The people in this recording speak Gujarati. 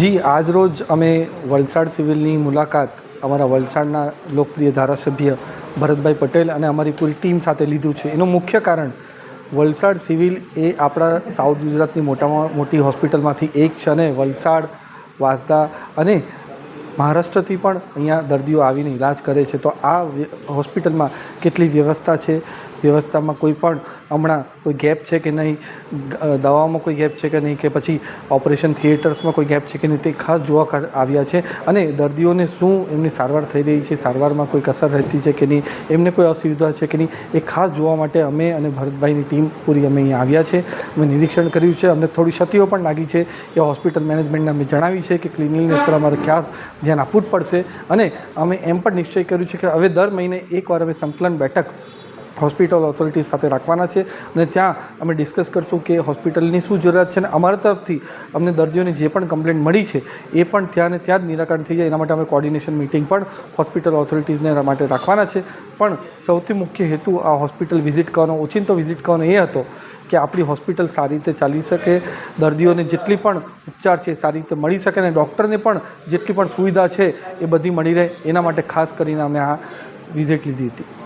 જી આજરોજ અમે વલસાડ સિવિલની મુલાકાત અમારા વલસાડના લોકપ્રિય ધારાસભ્ય ભરતભાઈ પટેલ અને અમારી પૂરી ટીમ સાથે લીધું છે. એનું મુખ્ય કારણ વલસાડ સિવિલ એ આપણા સાઉથ ગુજરાતની મોટામાં મોટી હોસ્પિટલમાંથી એક છે અને વલસાડ વાંસદા અને મહારાષ્ટ્રથી પણ અહીંયા દર્દીઓ આવીને ઇલાજ કરે છે. તો આ હોસ્પિટલમાં કેટલી વ્યવસ્થા છે? વ્યવસ્થામાં કોઈ પણ હમણાં કોઈ ગેપ છે કે નહીં દવાઓમાં કોઈ ગેપ છે કે નહીં કે પછી ઓપરેશન થિયેટર્સમાં કોઈ ગેપ છે કે નહીં તે ખાસ જોવા આવ્યા છે. અને દર્દીઓને શું એમની સારવાર થઈ રહી છે, સારવારમાં કોઈ કસર રહેતી છે કે નહીં, એમને કોઈ અસુવિધા છે કે નહીં એ ખાસ જોવા માટે અમે અને ભરતભાઈની ટીમ પૂરી અમે અહીંયા આવ્યા છે. અમે નિરીક્ષણ કર્યું છે, અમને થોડી ક્ષતિઓ પણ લાગી છે એ હોસ્પિટલ મેનેજમેન્ટને અમે જણાવી છે કે ક્લિનિકનેસ પર અમારે ખાસ ધ્યાન આપવું જ પડશે. અને અમે એમ પણ નિશ્ચય કર્યું છે કે હવે દર મહિને એકવાર અમે સંકલન બેઠક હોસ્પિટલ ઓથોરિટી સાથે રાખવાના છે અને ત્યાં અમે ડિસ્કસ કરશું કે હોસ્પિટલની શું જરૂરિયાત છે અને અમારા તરફથી અમને દર્દીઓને જે પણ કમ્પ્લેન્ટ મળી છે એ પણ ત્યાં ને ત્યાં જ નિરાકરણ થઈ જાય. એના માટે અમે કોર્ડિનેશન મિટિંગ પણ હોસ્પિટલ ઓથોરિટીઝને માટે રાખવાના છે. પણ સૌથી મુખ્ય હેતુ આ હોસ્પિટલ વિઝિટ કરવાનો, ઓચિંતો વિઝિટ કરવાનો એ હતો કે આપણી હોસ્પિટલ સારી રીતે ચાલી શકે, દર્દીઓને જેટલી પણ ઉપચાર છે સારી રીતે મળી શકે અને ડૉક્ટરને પણ જેટલી પણ સુવિધા છે એ બધી મળી રહે. એના માટે ખાસ કરીને અમે આ વિઝિટ લીધી હતી.